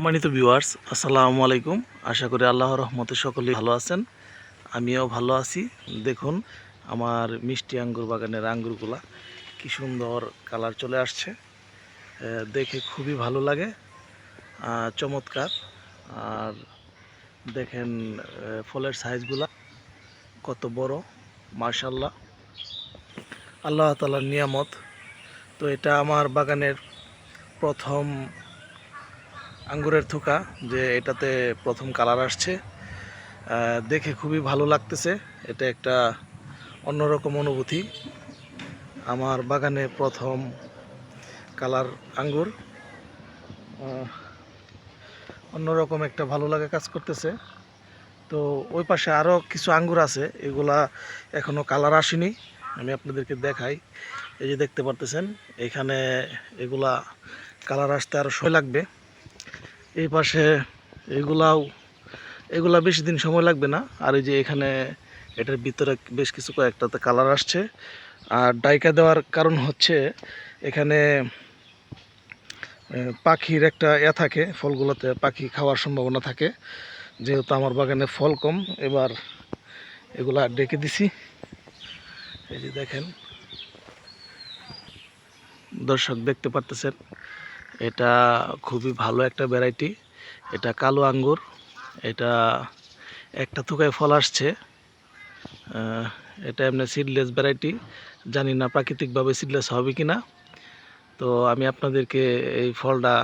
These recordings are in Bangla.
সম্মানিত ভিউয়ার্স আসসালামু আলাইকুম। আশা করি আল্লাহর রহমতে সকলেই ভালো আছেন। আমিও ভালো আছি। দেখুন, আমার মিষ্টি আঙ্গুর বাগানের আঙ্গুরগুলা কি সুন্দর কালার চলে আসছে। দেখে খুবই ভালো লাগে। চমৎকার। আর দেখেন ফলের সাইজগুলা কত বড় মার্শাল্লাহ আল্লাহ তালার নিয়ামত। তো এটা আমার বাগানের প্রথম আঙ্গুরের থোকা, যে এটাতে প্রথম কালার আসছে। দেখে খুবই ভালো লাগতেছে। এটা একটা অন্যরকম অনুভূতি। আমার বাগানে প্রথম কালার আঙ্গুর। অন্যরকম একটা ভালো লাগা কাজ করতেছে। তো ওই পাশে আরও কিছু আঙ্গুর আছে, এগুলা এখনও কালার আসেনি। আমি আপনাদেরকে দেখাই। এই যে দেখতে পারতেছেন, এখানে এগুলা কালার আসতে আরও সময় লাগবে। এই পাশে এগুলাও, এগুলা বেশি দিন সময় লাগবে না। আর এই যে এখানে এটার ভিতরে বেশ কিছু কয়েকটাতে কালার আসছে। আর ডাইকা দেওয়ার কারণ হচ্ছে এখানে পাখির একটা এ থাকে, ফলগুলোতে পাখি খাওয়ার সম্ভাবনা থাকে। যেহেতু আমার বাগানে ফল কম, এবার এগুলা ডেকে দিছি। এই যে দেখেন, দর্শক দেখতে পারতেছেন। এটা খুবই ভালো একটা ভ্যারাইটি এটা কালো আঙ্গুর। এটা একটা থুকায় ফল আসছে। এটা এমনি সিডলেস ভ্যারাইটি জানি না প্রাকৃতিকভাবে সিডলেস হবে কি না তো আমি আপনাদেরকে এই ফলটা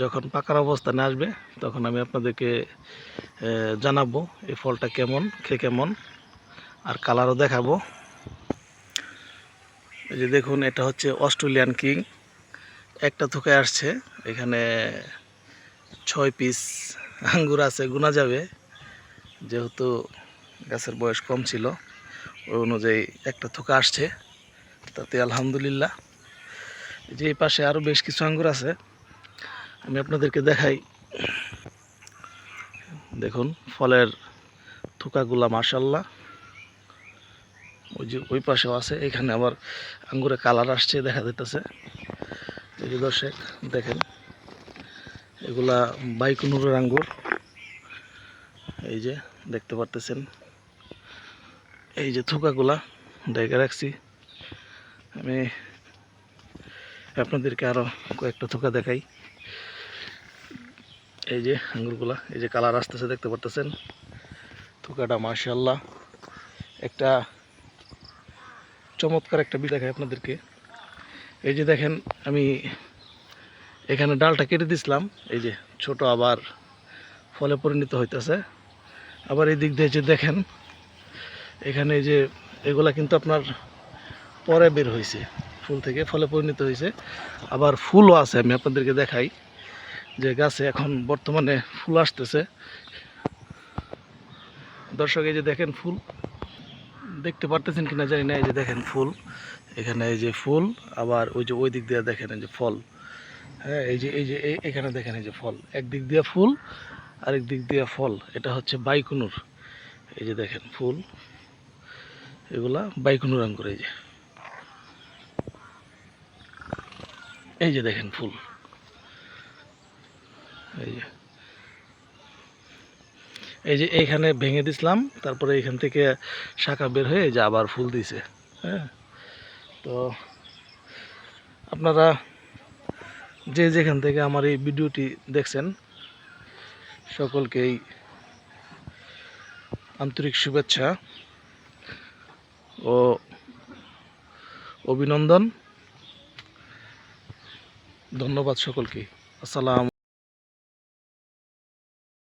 যখন পাকার অবস্থানে আসবে, তখন আমি আপনাদেরকে জানাব এই ফলটা কেমন, খেয়ে কেমন, আর কালারও দেখাবো। এই যে দেখুন, এটা হচ্ছে অস্ট্রেলিয়ান কিং। একটা থুকায় আসছে, এখানে ছয় পিস আঙ্গুর আছে, গুনা যাবে। যেহেতু গাছের বয়স কম ছিল, ওই অনুযায়ী একটা থোকা আসছে। তাতে আলহামদুলিল্লাহ। যে পাশে আরও বেশ কিছু আঙ্গুর আছে, আমি আপনাদেরকে দেখাই। দেখুন, ফলের থোকাগুলা মার্শাল্লাহ ওই যে ওই পাশেও আছে, এখানে আবার আঙ্গুরে কালার আসছে, দেখা যেতেছে এই যে দর্শক, দেখেন, এগুলা বাইকুনুরের আঙ্গুর। এই যে, দেখতে পারতেছেন। এই যে থুকাগুলা ডেকে রাখছি। আমি আপনাদেরকে আরও কয়েকটা থোকা দেখাই। এই যে আঙ্গুরগুলা, এই যে কালার আসতেছে, দেখতে পারতেছেন? থোকাটা মার্শাল্লাহ একটা চমৎকার একটা বি দেখাই আপনাদেরকে। এই যে দেখেন, আমি এখানে ডালটা কেটে দিছিলাম। এই যে ছোট আবার ফলে পরিণত হইতেছে। আবার এই দিক দিয়ে যে দেখেন, এখানে এই যে এগুলা কিন্তু আপনার পরে বের হয়েছে ফুল থেকে ফলে পরিণত হয়েছে আবার ফুলও আছে, আমি আপনাদেরকে দেখাই যে গাছে এখন বর্তমানে ফুল আসতেছে। দর্শক, এই যে দেখেন ফুল। দেখতে পারতেছেন কিনা জানি না, এই যে দেখেন ফুল। এখানে এই যে ফুল, আবার ওই যে ওই দিক দিয়ে দেখেন এই যে ফল। হ্যাঁ এই যে এই যে এখানে দেখেন এই যে ফল। এক দিক দিয়ে ফুল আরেক দিক দিয়ে ফল। এটা হচ্ছে বাইকুনুর। এই যে দেখেন ফুল। এগুলা বাইকুনুর আঙ্গুর, এই যে। এই যে দেখেন ফুল। এই যে। এই যে এইখানে ভেঙে দিছিলাম, তারপরে এখান থেকে শাখা বের হয়ে যে আবার ফুল দিছে হ্যাঁ? তো আপনারা যে যেখান থেকে আমার এই ভিডিওটি দেখছেন, সকলকেই আন্তরিক শুভেচ্ছা ও অভিনন্দন। ধন্যবাদ সকলকে। আসসালাম